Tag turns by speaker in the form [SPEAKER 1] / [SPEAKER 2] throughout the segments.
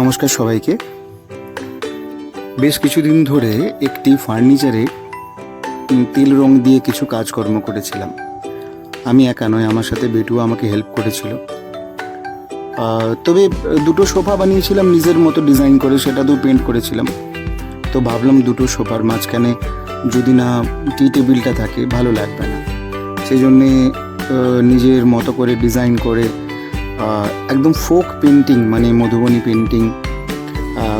[SPEAKER 1] নমস্কার সবাইকে। বেশ কিছুদিন ধরে একটি ফার্নিচারে তেল রং দিয়ে কিছু কাজকর্ম করেছিলাম। আমি একা নয়, আমার সাথে বেটু আমাকে হেল্প করেছিল। তবে দুটো সোফা বানিয়েছিলাম, নিজের মতো ডিজাইন করে সেটা তো পেন্ট করেছিলাম। তো ভাবলাম দুটো সোফার মাঝখানে যদি না টি টেবিলটা থাকে, ভালো লাগবে না। সেই জন্যে নিজের মতো করে ডিজাইন করে একদম ফোক পেন্টিং মানে মধুবনী পেন্টিং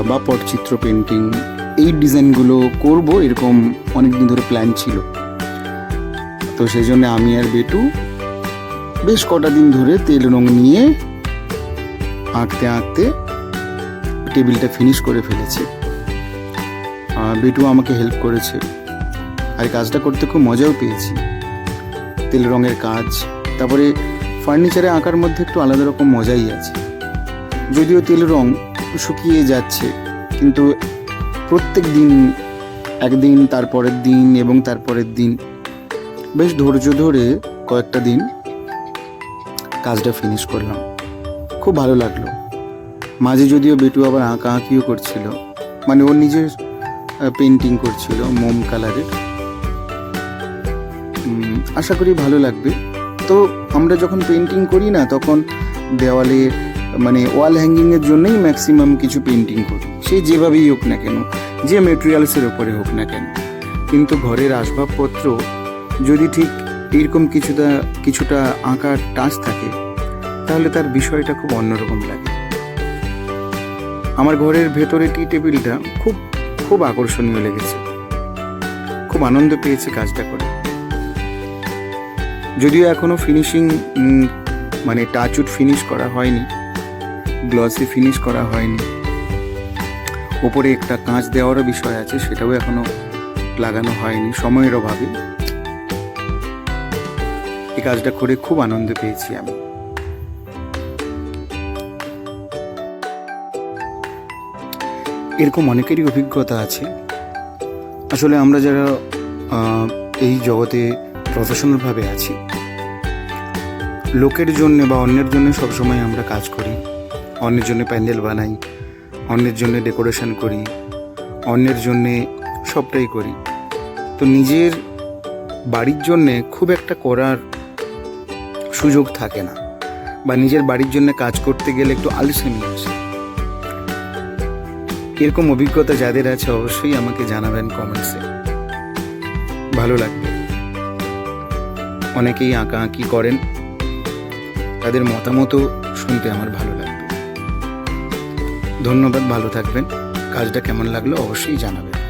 [SPEAKER 1] বা পটচিত্র পেন্টিং এই ডিজাইনগুলো করব এরকম অনেক দিন ধরে প্ল্যান ছিল। তো সেই জন্য আমি আর বেটু বেশ কটা দিন ধরে তেল রং নিয়ে আঁকতে আঁকতে টেবিলটা ফিনিশ করে ফেলেছি। বেটু আমাকে হেল্প করেছে। আর কাজটা করতে খুব মজাও পেয়েছি। তেল রঙের কাজ, তারপরে ফার্নিচারে আঁকার মধ্যে একটু আলাদা রকম মজাই আছে। যদিও তেল রং শুকিয়ে যাচ্ছে, কিন্তু প্রত্যেক দিন, একদিন, তারপরের দিন এবং তারপরের দিন, বেশ ধৈর্য ধরে কয়েকটা দিন কাজটা ফিনিশ করলাম। খুব ভালো লাগল। মাঝে যদিও বেটু আবার আঁকা আঁকিও করছিল মানে ওর নিজের পেন্টিং করছিল মোম কালারের আশা করি ভালো লাগবে। তো আমরা যখন পেন্টিং করি না, তখন দেওয়ালে মানে ওয়াল হ্যাঙ্গিংয়ের জন্যই ম্যাক্সিমাম কিছু পেন্টিং করি। সে যেভাবেই হোক না কেন, যে মেটেরিয়ালসের ওপরে হোক না কেন। কিন্তু ঘরের আসবাবপত্র যদি ঠিক এইরকম কিছুটা কিছুটা আঁকার টাচ থাকে, তাহলে তার বিষয়টা খুব অন্যরকম লাগে। আমার ঘরের ভেতরে টি টেবিলটা খুব খুব আকর্ষণীয় লেগেছে। খুব আনন্দ পেয়েছে কাজটা করে। যদিও এখনও ফিনিশিং মানে টাচউড ফিনিশ করা হয়নি গ্লসি ফিনিশ করা হয়নি। ওপরে একটা কাঁচ দেওয়ারও বিষয় আছে, সেটাও এখনও লাগানো হয়নি, সময়ের অভাবে। এই কাজটা করে খুব আনন্দ পেয়েছি আমি। এরকম অনেকেরই অভিজ্ঞতা আছে। আসলে আমরা যারা এই জগতে প্রফেশনালভাবে আছি। লোকের জন্য বা অন্যের জন্য সবসময় আমরা কাজ করি। অন্যের জন্য প্যান্ডেল বানাই, অন্যের জন্য ডেকোরেশন করি, অন্যের জন্যে সবটাই করি। তো নিজের বাড়ির জন্যে খুব একটা করার সুযোগ থাকে না বা নিজের বাড়ির জন্য কাজ করতে গেলে একটু আলসেমি আসে। এরকম অভিজ্ঞতা যাদের আছে অবশ্যই আমাকে জানাবেন কমেন্টসে। ভালো লাগবে। অনেকেই আঁকা আঁকি করেন। তাদের মতামতও শুনতে আমার ভালো লাগবে। ধন্যবাদ, ভালো থাকবেন। কাজটা কেমন লাগল অবশ্যই জানাবেন।